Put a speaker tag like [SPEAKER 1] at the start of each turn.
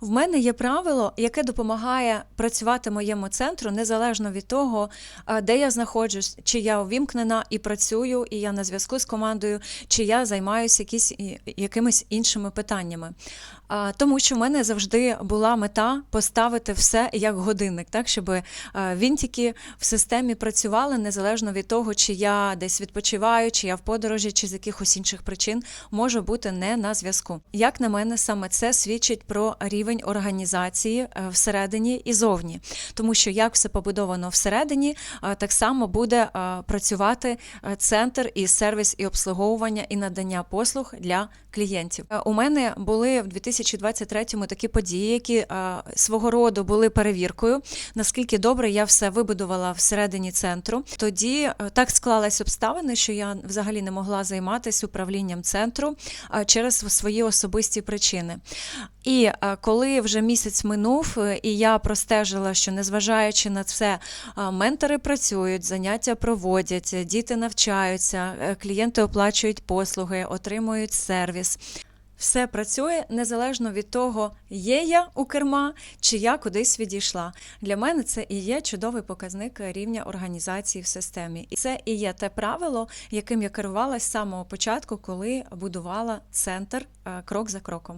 [SPEAKER 1] В мене є правило, яке допомагає працювати моєму центру незалежно від того, де я знаходжусь, чи я увімкнена і працюю, і я на зв'язку з командою, чи я займаюся якісь, якимись іншими питаннями. Тому що в мене завжди була мета поставити все як годинник, так щоб е, вінтики в системі працювали незалежно від того, чи я десь відпочиваю, чи я в подорожі, чи з якихось інших причин можу бути не на зв'язку. Як на мене, саме це свідчить про рівень організації е, всередині і зовні, тому що як все побудовано всередині, е, так само буде е, працювати центр і сервіс і обслуговування і надання послуг для клієнтів. У мене були в 2023-му такі події, які свого роду були перевіркою, наскільки добре я все вибудувала всередині центру. Тоді так склались обставини, що я взагалі не могла займатися управлінням центру через свої особисті причини. І е, коли вже місяць минув, е, і я простежила, що незважаючи на це, е, ментори працюють, заняття проводять, е, діти навчаються, клієнти оплачують послуги, отримують сервіс. Все працює незалежно від того, є я у керма чи я кудись відійшла. Для мене це і є чудовий показник рівня організації в системі. І це і є те правило, яким я керувалась з самого початку, коли будувала центр крок за кроком.